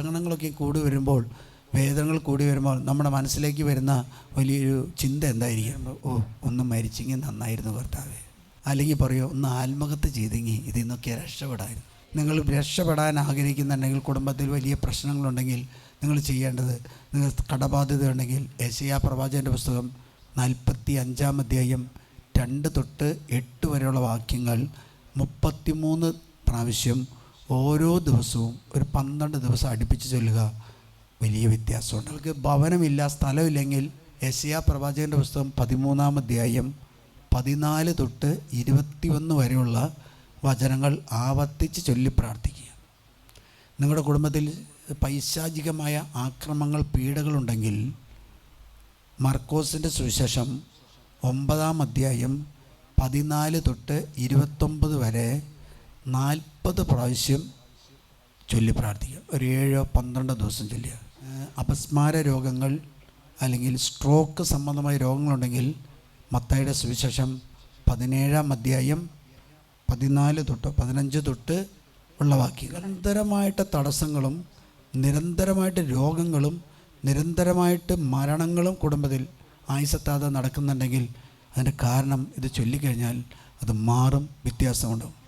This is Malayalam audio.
സഹനങ്ങളൊക്കെ കൂടി വരുമ്പോൾ വേദനകൾ കൂടി വരുമ്പോൾ നമ്മുടെ മനസ്സിലേക്ക് വരുന്ന വലിയൊരു ചിന്ത എന്തായിരിക്കും? ഓ ഒന്ന് മരിച്ചെങ്കിൽ നന്നായിരുന്നു കർത്താവ്. അല്ലെങ്കിൽ പറയോ ഒന്ന് ആത്മഹത്യ ചെയ്തെങ്കിൽ ഇതിന്നൊക്കെ നിന്നൊക്കെ രക്ഷപ്പെടായിരുന്നു. നിങ്ങൾ രക്ഷപ്പെടാൻ ആഗ്രഹിക്കുന്നുണ്ടെങ്കിൽ കുടുംബത്തിൽ വലിയ പ്രശ്നങ്ങളുണ്ടെങ്കിൽ നിങ്ങൾ ചെയ്യേണ്ടത് നിങ്ങൾ കടബാധ്യത ഉണ്ടെങ്കിൽ ഏഷ്യാ പ്രവാചകന്റെ പുസ്തകം നാൽപ്പത്തി അഞ്ചാം അധ്യായം രണ്ട് തൊട്ട് എട്ട് വരെയുള്ള വാക്യങ്ങൾ മുപ്പത്തിമൂന്ന് പ്രാവശ്യം ഓരോ ദിവസവും ഒരു പന്ത്രണ്ട് ദിവസം അടുപ്പിച്ച് ചൊല്ലുക വലിയ വ്യത്യാസമുണ്ട്. നിങ്ങൾക്ക് ഭവനമില്ല സ്ഥലമില്ലെങ്കിൽ എസിയ പ്രവാചകന്റെ പുസ്തകം പതിമൂന്നാം അധ്യായം പതിനാല് തൊട്ട് ഇരുപത്തിയൊന്ന് വരെയുള്ള വചനങ്ങൾ ആവർത്തിച്ച് ചൊല്ലി പ്രാർത്ഥിക്കുക. നിങ്ങളുടെ കുടുംബത്തിൽ പൈശാചികമായ ആക്രമങ്ങൾ പീഡകളുണ്ടെങ്കിൽ മർക്കോസിന്റെ സുവിശേഷം ഒമ്പതാം അധ്യായം പതിനാല് തൊട്ട് ഇരുപത്തൊമ്പത് വരെ നാൽപ്പത് പ്രാവശ്യം ചൊല്ലി പ്രാർത്ഥിക്കുക. ഒരു ഏഴോ പന്ത്രണ്ടോ ദിവസം ചൊല്ലുക. അപസ്മാര രോഗങ്ങൾ അല്ലെങ്കിൽ സ്ട്രോക്ക് സംബന്ധമായ രോഗങ്ങളുണ്ടെങ്കിൽ മത്തയുടെ സുവിശേഷം പതിനേഴാം അധ്യായം പതിനാല് തൊട്ട് പതിനഞ്ച് തൊട്ട് ഉള്ള വാക്യം നിരന്തരമായിട്ട് തടസ്സങ്ങളും നിരന്തരമായിട്ട് രോഗങ്ങളും നിരന്തരമായിട്ട് മരണങ്ങളും കുടുംബത്തിൽ ആയുസത്താതെ നടക്കുന്നുണ്ടെങ്കിൽ അതിന്റെ കാരണം ഇത് ചൊല്ലിക്കഴിഞ്ഞാൽ അത് മാറും വ്യത്യാസമുണ്ടാവും.